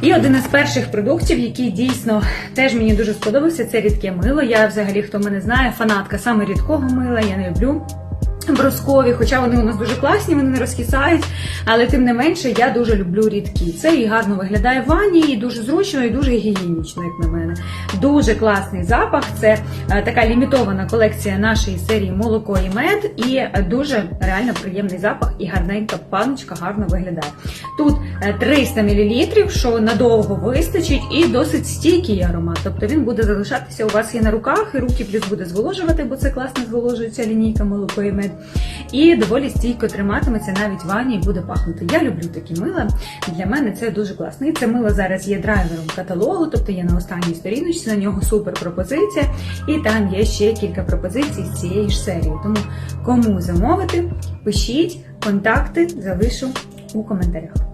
І один із перших продуктів, який дійсно теж мені дуже сподобався, це рідке мило. Я взагалі, хто мене знає, фанатка саме рідкого мила. Я не люблю. Броскові, хоча вони у нас дуже класні, вони не розкисають, але тим не менше я дуже люблю рідкі. Це і гарно виглядає в ванні, і дуже зручно, і дуже гігієнічно, як на мене. Дуже класний запах. Це е, така лімітована колекція нашої серії молоко і мед, і е, дуже реально приємний запах, і гарненька паночка гарно виглядає. Тут е, 300 мл, що надовго вистачить, і досить стійкий аромат. Тобто він буде залишатися у вас і на руках, і руки плюс буде зволожувати, бо це класно зволожується лінійка молоко і мед. І доволі стійко триматиметься навіть в ванні і буде пахнути. Я люблю такі мила. Для мене це дуже класно. І це мило зараз є драйвером каталогу, тобто є на останній сторіночці, на нього супер пропозиція. І там є ще кілька пропозицій з цієї ж серії. Тому кому замовити, пишіть, контакти залишу у коментарях.